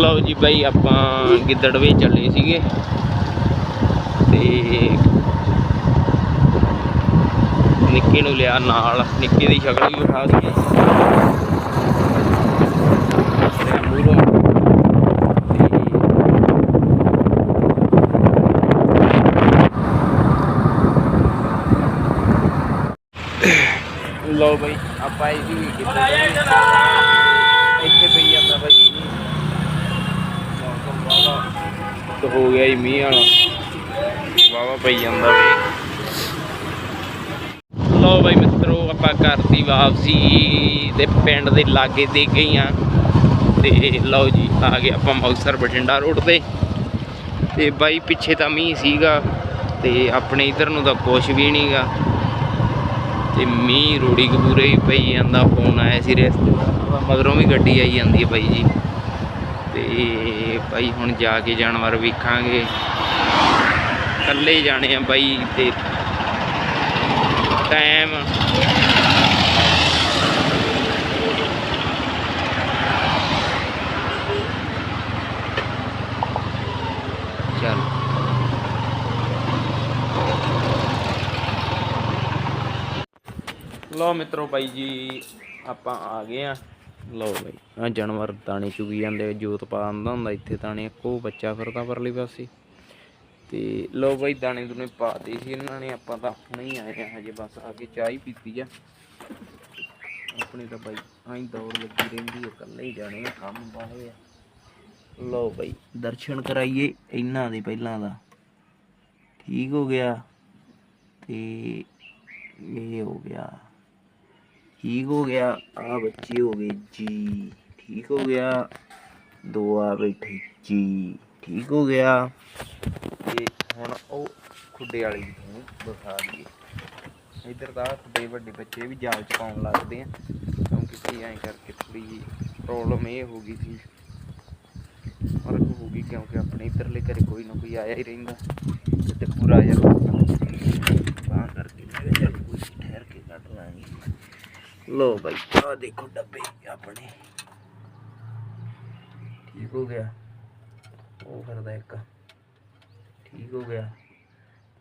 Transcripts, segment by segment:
ਲਓ ਜੀ ਬਾਈ ਆਪਾਂ ਗਿੱਦੜਵੇ ਚੱਲੇ ਸੀਗੇ। ਤੇ ਨਿੱਕੇ ਨੂੰ ਲਿਆ ਨਾਲ, ਨਿੱਕੇ ਦੀ ਸ਼ਕਲ ਵੀ ਉਠਾ ਦਈਏ। ਲਓ ਬਾਈ, ਆਪਾਂ ਇਹ ਇੱਥੇ ਪਈ ਜਾਂਦਾ ਬਾਈ ਮੌਸਮ ਵਾਵਾ ਤੇ ਹੋ ਗਿਆ ਜੀ ਮੀਂਹ ਵਾਲਾ। ਵਾਵਾ ਪਈ ਜਾਂਦਾ ਵੀ। ਲਓ ਬਾਈ ਮਿੱਤਰੋ, ਆਪਾਂ ਘਰ ਵਾਪਸੀ ਤੇ ਪਿੰਡ ਦੇ ਲਾਗੇ ਦੇ ਗਏ ਆ। ਤੇ ਲਓ ਜੀ, ਆ ਗਏ ਆਪਾਂ ਮੁਕਤਸਰ ਬਠਿੰਡਾ ਰੋਡ ਤੇ। ਤੇ ਬਾਈ ਪਿੱਛੇ ਤਾਂ ਮੀਂਹ ਸੀਗਾ ਤੇ ਆਪਣੇ ਇਧਰ ਨੂੰ ਤਾਂ ਕੁਛ ਵੀ ਨਹੀਂਗਾ ਤੇ ਮੀਂਹ ਰੋੜੀ ਕਪੂਰੇ ਹੀ ਪਈ ਜਾਂਦਾ, ਫੋਨ ਆਇਆ ਸੀ ਰਸਤੇ ਮਗਰੋਂ ਵੀ ਗੱਡੀ ਆਈ ਜਾਂਦੀ ਹੈ ਬਾਈ ਜੀ। ਤੇ ਬਾਈ ਹੁਣ ਜਾ ਕੇ ਜਾਨਵਰ ਵੇਖਾਂਗੇ। ਇਕੱਲੇ ਜਾਣੇ ਆ ਬਾਈ ਤੇ ਟਾਈਮ। ਚੱਲ। ਲਓ ਮਿੱਤਰੋ ਬਾਈ ਜੀ, ਆਪਾਂ ਆ ਗਏ ਆ। ਲਓ ਬਾਈ ਆ ਜਾਨਵਰ ਦਾਣੇ ਚੁਗੀ ਜਾਂਦੇ, ਜੋਤ ਪਾ ਆਂਦਾ ਹੁੰਦਾ, ਇੱਥੇ ਦਾਣੇ ਕੋ ਬੱਚਾ ਫਿਰਦਾ ਪਰਲੀ ਪਾਸੇ। ਤੇ ਲਓ ਬਾਈ, ਦਾਣੇ ਦੂਣੇ ਪਾਤੇ ਸੀ ਇਹਨਾਂ ਨੇ, ਆਪਾਂ ਤਾਂ ਹੁਣੇ ਹੀ ਆਏ ਆ ਹਜੇ, ਬਸ ਆ ਕੇ ਚਾਹ ਹੀ ਪੀਤੀ ਆ। ਆਪਣੀ ਤਾਂ ਬਾਈ, ਆਈ ਦੌੜ ਲੱਗੀ ਰਹਿੰਦੀ ਹੈ ਇਕੱਲੇ ਹੀ ਜਾਣੇ ਆ, ਕੰਮ ਬਾਹੇ ਆ। ਲਓ ਬਾਈ, ਦਰਸ਼ਨ ਕਰਾਈਏ ਇਹਨਾਂ ਦੇ ਪਹਿਲਾਂ ਦਾ। ਠੀਕ ਹੋ ਗਿਆ ਤੇ ਇਹ ਹੋ ਗਿਆ। ਠੀਕ ਹੋ ਗਿਆ। ਆ ਬੱਚੇ ਹੋ ਗਏ ਜੀ ਠੀਕ ਹੋ ਗਿਆ। ਦੋ ਆ ਬੈਠੇ ਜੀ ਠੀਕ ਹੋ ਗਿਆ। ਤੇ ਹੁਣ ਉਹ ਖੁੱਡੇ ਵਾਲੀ ਨੂੰ ਦਿਖਾ ਦਈਏ। ਇੱਧਰ ਦਾ ਖੁੱਡੇ ਵੱਡੇ ਬੱਚੇ ਵੀ ਜਾਲ ਚ ਪਾਉਣ ਲੱਗਦੇ ਆ। ਕਿਉਂਕਿ ਕੀ ਐਂ ਕਰਕੇ ਥੋੜੀ ਜਿਹੀ ਪ੍ਰੋਬਲਮ ਇਹ ਹੋ ਗਈ ਸੀ। ਫ਼ਰਕ ਹੋ ਗਈ ਕਿਉਂਕਿ ਆਪਣੇ ਇੱਧਰਲੇ ਘਰੇ ਕੋਈ ਨਾ ਕੋਈ ਆਇਆ ਹੀ ਰਹਿੰਦਾ। ਤੇ ਪੂਰਾ ਯਾਰ ਤਾਂ ਕਰਕੇ ਮੈਂ ਕਿਹਾ ਚੱਲ ਕੋਈ ਨੀ, ਠਹਿਰ ਕੇ ਕੱਢ ਲਾਂਗੇ ਲੋ ਭਾਈ ਆ ਦੇਖੋ ਡੱਬੇ ਆਪਣੇ। ਠੀਕ ਹੋ ਗਿਆ। ਉਹ ਕਰਦਾ ਇੱਕ। ਠੀਕ ਹੋ ਗਿਆ।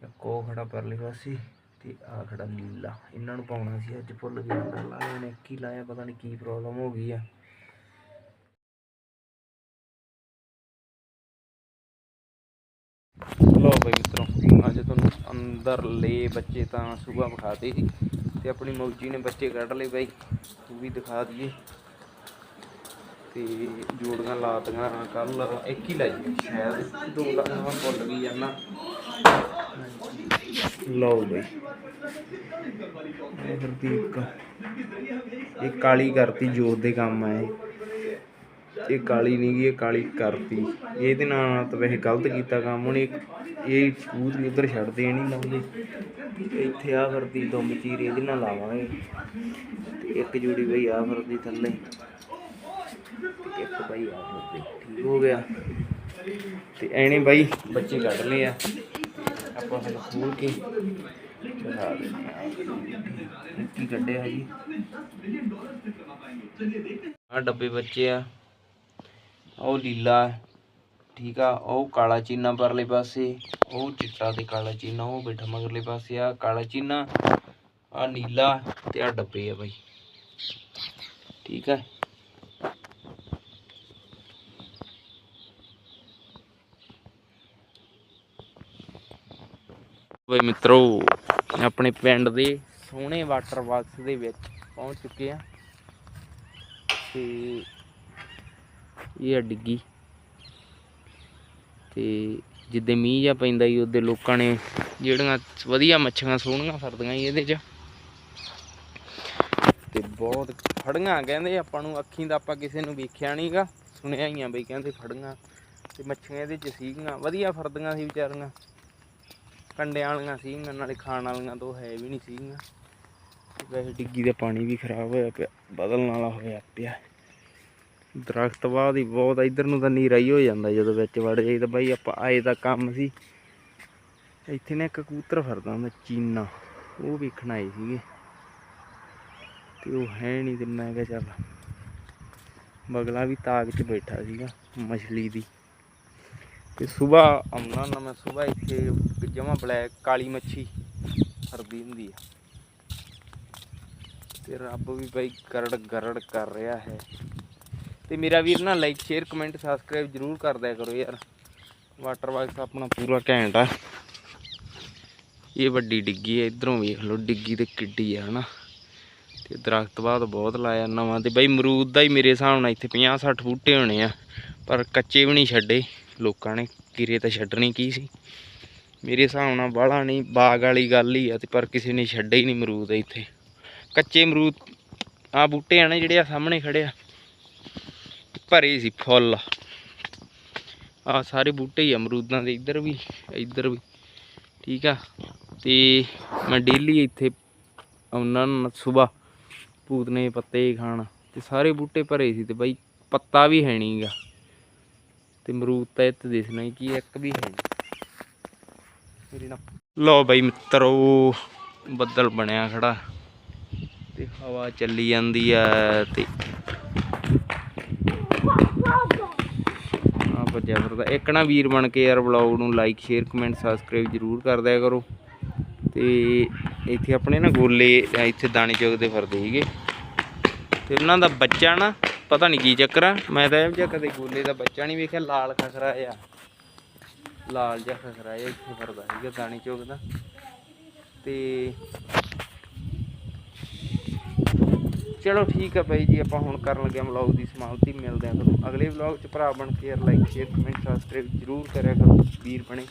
ਇੱਕ ਉਹ ਖੜਾ ਪਰਲੇ ਪਾਸੇ ਤੇ ਆ ਖੜਾ ਨੀਲਾ। ਇਹਨਾਂ ਨੂੰ ਪਾਉਣਾ ਸੀ ਅੱਜ ਭੁੱਲ ਗਿਆ। ਗੱਲ ਆ ਕੀ ਲਾਇਆ, ਪਤਾ ਨਹੀਂ ਕੀ ਪ੍ਰੋਬਲਮ ਹੋ ਗਈ ਆ। ਲੋ ਬਈ ਮਿੱਤਰੋ, ਅੱਜ ਤੁਹਾਨੂੰ ਅੰਦਰ ਲੈ ਬੱਚੇ ਤਾਂ ਸੁਬਾ ਵਿਖਾਤੇ ਸੀ ਤੇ ਆਪਣੀ ਮੌਜੀ ਨੇ ਬੱਚੇ ਕੱਢ ਲਏ ਬਾਈ, ਉਹ ਵੀ ਦਿਖਾ ਦਈਏ। ਤੇ ਜੋੜੀਆਂ ਲਾਤੀਆਂ ਕੱਲ ਇੱਕ ਹੀ ਲਾਈ ਸ਼ਾਇਦ। ਦੋ ਲਾਈਆਂ ਭੁੱਲ ਗਈ ਜਾਨਾ ਲਓ ਬਈ। ਇਹ ਹਰਦੀਪ ਇਹ ਕਾਲੀ ਕਰਤੀ ਜੋਤ ਦੇ ਕੰਮ ਆਏ। ਇਹ ਕਾਲੀ ਨਹੀਂ ਗਈ ਇਹ ਕਾਲੀ ਕਰਤੀ। ਇਹਦੇ ਨਾਲ ਤਾਂ ਵੈਸੇ ਗਲਤ ਕੀਤਾ ਕੰਮ ਉਹਨੇ। ਇਹ ਕਬੂਤਰੀ ਉਧਰ ਛੱਡਦੇ ਨਹੀਂ ਲਾਉਂਦੇ ਇੱਥੇ ਆ ਫਿਰਦੀ ਦੁੰਮ ਚੀਰ ਇਹਦੇ ਨਾਲ ਲਾਵਾਂਗੇ। ਤੇ ਇੱਕ ਜੋੜੀ ਬਈ ਆ ਫਿਰਦੀ ਥੱਲੇ। ਇੱਕ ਬਈ ਆ ਫਿਰਦੀ ਠੀਕ ਹੋ ਗਿਆ। ਤੇ ਐਣੇ ਬਾਈ ਬੱਚੇ ਕੱਢ ਲਏ ਆ। ਆਪਾਂ ਹੁਣ ਖੋਲ ਕੇ ਦਿਖਾ ਦਿੰਦੇ ਕੀ ਕੱਢਿਆ ਜੀ? ਆ ਡੱਬੇ ਬੱਚੇ ਆ। ਉਹ ਲੀਲਾ, ਠੀਕ ਆ, ਉਹ ਕਾਲਾ ਚੀਨਾ ਪਰਲੇ ਪਾਸੇ, ਉਹ ਚਿੱਟਾ ਤੇ ਕਾਲਾ ਚੀਨਾ, ਉਹ ਬੈਠਾ ਮਗਰਲੇ ਪਾਸੇ ਆ ਕਾਲਾ ਚੀਨਾ ਆ ਨੀਲਾ ਤੇ ਆ ਡੱਬੇ ਆ ਬਾਈ। ਠੀਕ ਹੈ ਬਈ ਮਿੱਤਰੋ, ਆਪਣੇ ਪਿੰਡ ਦੇ ਸੋਹਣੇ ਵਾਟਰ ਬਾਕਸ ਦੇ ਵਿੱਚ ਪਹੁੰਚ ਚੁੱਕੇ ਆ। ਤੇ ਇਹ ਆ ਡਿੱਗੀ। ਤੇ ਜਿੱਦੇ ਮੀਂਹ ਜਾਂ ਪੈਂਦਾ ਹੀ ਉਹਦੇ ਲੋਕਾਂ ਨੇ ਜਿਹੜੀਆਂ ਵਧੀਆ ਮੱਛੀਆਂ ਸੋਹਣੀਆਂ ਫਰਦੀਆਂ ਸੀ ਇਹਦੇ 'ਚ। ਤੇ ਬਹੁਤ ਫੜੀਆਂ ਕਹਿੰਦੇ ਆਪਾਂ ਨੂੰ, ਅੱਖੀਂ ਦਾ ਆਪਾਂ ਕਿਸੇ ਨੂੰ ਵੇਖਿਆ ਨਹੀਂਗਾ ਸੁਣਿਆ ਹੀ ਆ ਬਈ ਕਹਿੰਦੇ ਫੜੀਆਂ ਤੇ ਮੱਛੀਆਂ ਇਹਦੇ 'ਚ ਸੀਗੀਆਂ, ਵਧੀਆ ਫੜਦੀਆਂ ਸੀ ਵਿਚਾਰੀਆਂ। ਕੰਡਿਆਂ ਵਾਲੀਆਂ ਸੀਗੀਆਂ, ਨਾਲੇ ਖਾਣ ਵਾਲੀਆਂ ਤੋਂ ਹੈ ਵੀ ਨਹੀਂ ਸੀਗੀਆਂ। ਵੈਸੇ ਡਿੱਗੀ ਦਾ ਪਾਣੀ ਵੀ ਖਰਾਬ ਹੋਇਆ ਪਿਆ, ਬਦਲਣ ਵਾਲਾ ਹੋਇਆ ਪਿਆ। ਦਰਖਤ ਬਾਦ ਹੀ ਬਹੁਤ ਆ, ਇੱਧਰ ਨੂੰ ਤਾਂ ਨੀਰਾ ਹੀ ਹੋ ਜਾਂਦਾ ਜਦੋਂ ਵਿੱਚ ਵੜ ਜਾਈਦਾ ਬਾਈ ਆਪਾਂ ਆਏ ਦਾ ਕੰਮ ਸੀ। ਇੱਥੇ ਨਾ ਇੱਕ ਕਬੂਤਰ ਫਿਰਦਾ ਹੁੰਦਾ ਚੀਨਾ ਉਹ ਵੇਖਣ ਆਏ ਸੀਗੇ। ਤੇ ਉਹ ਹੈ ਨਹੀਂ ਤੇ ਮੈਂ ਕਿਹਾ ਚੱਲ ਬਗਲਾ ਵੀ ਤਾਕ 'ਚ ਬੈਠਾ ਸੀਗਾ ਮਛਲੀ ਦੀ। ਤੇ ਸਵੇਰ ਆਉਣਾ ਨਾ ਮੈਂ ਸਵੇਰ ਇੱਥੇ ਜਮਾ ਬਲੈਕ ਕਾਲੀ ਮੱਛੀ ਫਰਦੀ ਹੁੰਦੀ ਆ। ਤੇ ਰੱਬ ਵੀ ਬਾਈ ਗਰੜ ਗਰੜ ਕਰ ਰਿਹਾ ਹੈ। ਤੇ ਮੇਰਾ ਵੀਰ ਨਾ ਲਾਈਕ ਸ਼ੇਅਰ ਕਮੈਂਟ ਸਬਸਕ੍ਰਾਈਬ ਜਰੂਰ ਕਰ ਦਿਆ ਕਰੋ ਯਾਰ। ਵਾਟਰ ਬਾਕਸ ਆਪਣਾ ਪੂਰਾ ਘੈਂਟ ਆ। ਇਹ ਵੱਡੀ ਡਿੱਗੀ ਹੈ ਇਧਰੋਂ ਵੇਖ ਲਓ, ਡਿੱਗੀ ਤੇ ਕਿੱਡੀ ਆ, ਹਨਾ। ਤੇ ਦਰਖਤ ਬਾਦ ਬਹੁਤ ਲਾਇਆ ਨਵਾਂ ਤੇ ਬਈ ਮਰੂਦ ਦਾ ਹੀ ਮੇਰੇ ਹਿਸਾਬ ਨਾਲ ਇੱਥੇ 50 60 ਬੂਟੇ ਹੋਣੇ ਆ। ਪਰ ਕੱਚੇ ਵੀ ਨਹੀਂ ਛੱਡੇ। ਲੋਕਾਂ ਨੇ ਕਿਰੇ ਤਾਂ ਛੱਡਣੀ ਕੀ ਸੀ? ਮੇਰੇ ਹਿਸਾਬ ਨਾਲ ਬਾਹਲਾ ਨਹੀਂ, ਬਾਗ ਵਾਲੀ ਗੱਲ ਹੀ ਆ ਤੇ ਪਰ ਕਿਸੇ ਨੇ ਛੱਡੇ ਹੀ ਨਹੀਂ ਮਰੂਦ ਇੱਥੇ। ਕੱਚੇ ਮਰੂਦ ਆ ਬੂਟੇ ਆ ਨਾ ਜਿਹੜੇ ਆ ਸਾਹਮਣੇ ਖੜੇ ਆ। ਭਰੇ ਸੀ ਫੁੱਲ। ਆ ਸਾਰੇ ਬੂਟੇ ਹੀ ਆ ਅਮਰੂਦਾਂ ਦੇ, ਇੱਧਰ ਵੀ ਇੱਧਰ ਵੀ। ਠੀਕ ਆ? ਤੇ ਮੈਂ ਡੇਲੀ ਇੱਥੇ ਆਉਣਾ ਸਵੇਰ ਪੂਤਨੇ ਪੱਤੇ ਖਾਣ। ਤੇ ਸਾਰੇ ਬੂਟੇ ਭਰੇ ਸੀ ਤੇ ਬਾਈ ਪੱਤਾ ਵੀ ਹੈ ਨਹੀਂਗਾ ਤੇ ਅਮਰੂਦ ਤਾਂ ਇੱਥੇ ਦਿਸਣਾ ਹੀ, ਕੀ ਇੱਕ ਵੀ ਹੈ ਨੀ। ਮੇਰੀ ਨਾ ਲਓ ਬਾਈ ਮਿੱਤਰੋ, ਬੱਦਲ ਬਣਿਆ ਖੜਾ। ਤੇ ਹਵਾ ਚੱਲੀ ਜਾਂਦੀ ਆ ਤੇ ਭੱਜਿਆ ਫਿਰਦਾ ਇੱਕ ਨਾ ਵੀਰ ਬਣ ਕੇ ਯਾਰ ਵਲੌਗ ਨੂੰ ਲਾਈਕ ਸ਼ੇਅਰ ਕਮੈਂਟ ਸਬਸਕ੍ਰਾਈਬ ਜਰੂਰ ਕਰ ਦਿਆ ਕਰੋ। ਤੇ ਇੱਥੇ ਆਪਣੇ ਨਾ ਗੋਲੇ ਇੱਥੇ ਦਾਣੇ ਚੁਗਦੇ ਫਿਰਦੇ ਸੀਗੇ। ਤੇ ਉਹਨਾਂ ਦਾ ਬੱਚਾ ਨਾ, ਪਤਾ ਨਹੀਂ ਕੀ ਚੱਕਰ ਆ। ਮੈਂ ਤਾਂ ਇਹ ਜਿਹਾ ਕਦੇ ਗੋਲੇ ਦਾ ਬੱਚਾ ਨਹੀਂ ਵੇਖਿਆ, ਲਾਲ ਖਸਰਾ ਆ ਲਾਲ ਜਿਹਾ ਖਸਰਾ ਆ ਇੱਥੇ ਫਿਰਦਾ ਸੀਗਾ, ਦਾਣੇ ਚੁਗਦਾ ਤੇ ਚਲੋ ਠੀਕ ਆ ਬਾਈ ਜੀ, ਆਪਾਂ ਹੁਣ ਕਰਨ ਲੱਗੇ ਵਲੌਗ ਦੀ ਸਮਾਪਤੀ, ਮਿਲਦੇ ਆ ਤੁਹਾਨੂੰ ਅਗਲੇ ਵਲੌਗ ਚ। ਭਰਾ ਬਣ ਕੇ ਯਾਰ ਲਾਈਕ ਸ਼ੇਅਰ ਕਮੈਂਟ ਸਬਸਕ੍ਰਾਈਬ ਜਰੂਰ ਕਰਿਆ ਕਰੋ ਵੀਰ ਬਣੇ।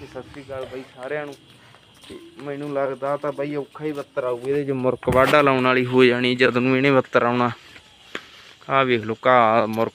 ਤੇ ਸਤਿ ਸ੍ਰੀ ਅਕਾਲ ਬਾਈ ਸਾਰਿਆਂ ਨੂੰ। ਤੇ ਮੈਨੂੰ ਲੱਗਦਾ ਤਾਂ ਬਾਈ ਔਖਾ ਹੀ ਬੱਤਰ ਆਊ, ਇਹਦੇ ਚ ਮੁਰਕ ਵਾਢਾ ਲਾਉਣ ਵਾਲੀ ਹੋ ਜਾਣੀ, ਜਦ ਨੂੰ ਇਹਨੇ ਬੱਤਰ ਆਉਣਾ। ਆਹ ਵੇਖ ਲਓ, ਘਾਹ ਮੁਰਕ